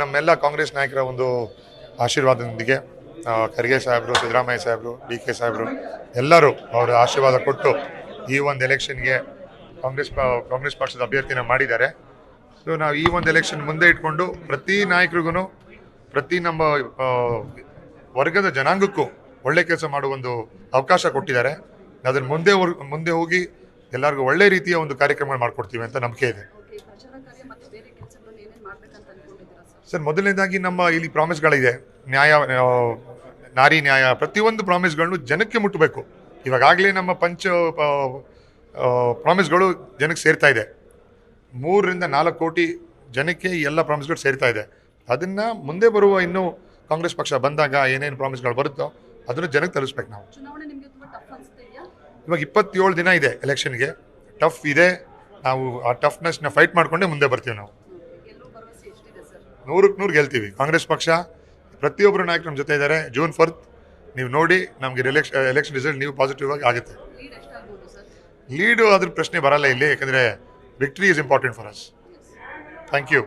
ನಮ್ಮೆಲ್ಲ ಕಾಂಗ್ರೆಸ್ ನಾಯಕರ ಒಂದು ಆಶೀರ್ವಾದದೊಂದಿಗೆ ಖರ್ಗೆ ಸಾಹೇಬರು, ಸಿದ್ದರಾಮಯ್ಯ ಸಾಹೇಬರು ಡಿ ಕೆ ಸಾಹೇಬರು ಎಲ್ಲರೂ ಅವರ ಆಶೀರ್ವಾದ ಕೊಟ್ಟು ಈ ಒಂದು ಎಲೆಕ್ಷನ್ಗೆ ಕಾಂಗ್ರೆಸ್ ಕಾಂಗ್ರೆಸ್ ಪಕ್ಷದ ಅಭ್ಯರ್ಥಿನ ಮಾಡಿದ್ದಾರೆ. ಸೊ ನಾವು ಈ ಒಂದು ಎಲೆಕ್ಷನ್ ಮುಂದೆ ಇಟ್ಕೊಂಡು ಪ್ರತಿ ನಾಯಕರಿಗೂ ಪ್ರತಿ ನಮ್ಮ ವರ್ಗದ ಜನಾಂಗಕ್ಕೂ ಒಳ್ಳೆ ಕೆಲಸ ಮಾಡುವ ಒಂದು ಅವಕಾಶ ಕೊಟ್ಟಿದ್ದಾರೆ. ಅದನ್ನು ಮುಂದೆ ಮುಂದೆ ಹೋಗಿ ಎಲ್ಲರಿಗೂ ಒಳ್ಳೆ ರೀತಿಯ ಒಂದು ಕಾರ್ಯಕ್ರಮ ಮಾಡಿಕೊಡ್ತೀವಿ ಅಂತ ನಂಬಿಕೆ ಇದೆ. ಸರ್ ಮೊದಲನೇದಾಗಿ ನಮ್ಮ ಇಲ್ಲಿ ಪ್ರಾಮಿಸ್ಗಳಿದೆ ನ್ಯಾಯ ನಾರಿ ನ್ಯಾಯ ಪ್ರತಿಯೊಂದು ಪ್ರಾಮಿಸ್ಗಳನ್ನು ಜನಕ್ಕೆ ಮುಟ್ಟಬೇಕು. ಇವಾಗಾಗಲೇ ನಮ್ಮ ಪಂಚ ಪ್ರಾಮಿಸ್ಗಳು ಜನಕ್ಕೆ ಸೇರ್ತಾ ಇದೆ. ಮೂರರಿಂದ ನಾಲ್ಕು ಕೋಟಿ ಜನಕ್ಕೆ ಈ ಎಲ್ಲ ಪ್ರಾಮಿಸ್ಗಳು ಸೇರ್ತಾ ಇದೆ. ಅದನ್ನು ಮುಂದೆ ಬರುವ ಇನ್ನೂ ಕಾಂಗ್ರೆಸ್ ಪಕ್ಷ ಬಂದಾಗ ಏನೇನು ಪ್ರಾಮಿಸ್ಗಳು ಬರುತ್ತೋ ಅದನ್ನು ಜನಕ್ಕೆ ತಲುಪಿಸ್ಬೇಕು ನಾವು. ಇವಾಗ ಇಪ್ಪತ್ತೇಳು ದಿನ ಇದೆ ಎಲೆಕ್ಷನ್ಗೆ ಟಫ್ ಇದೆ. ನಾವು ಆ ಟಫ್ನೆಸ್ನ ಫೈಟ್ ಮಾಡಿಕೊಂಡೇ ಮುಂದೆ ಬರ್ತೀವಿ ನಾವು. ನೂರಕ್ಕೆ ನೂರು ಗೆಲ್ತೀವಿ. ಕಾಂಗ್ರೆಸ್ ಪಕ್ಷ ಪ್ರತಿಯೊಬ್ಬರು ನಾಯಕರು ನಮ್ಮ ಜೊತೆ ಇದ್ದಾರೆ ಜೂನ್ ಫೋರ್ತ್ ನೀವು ನೋಡಿ ನಮಗೆ ಎಲೆಕ್ಷನ್ ಎಲೆಕ್ಷನ್ ರಿಸಲ್ಟ್ ನೀವು ಪಾಸಿಟಿವ್ ಆಗಿ ಆಗುತ್ತೆ. ಲೀಡು ಅದ್ರ ಪ್ರಶ್ನೆ ಬರಲ್ಲ ಇಲ್ಲಿ ಯಾಕಂದರೆ victory is important for us thank you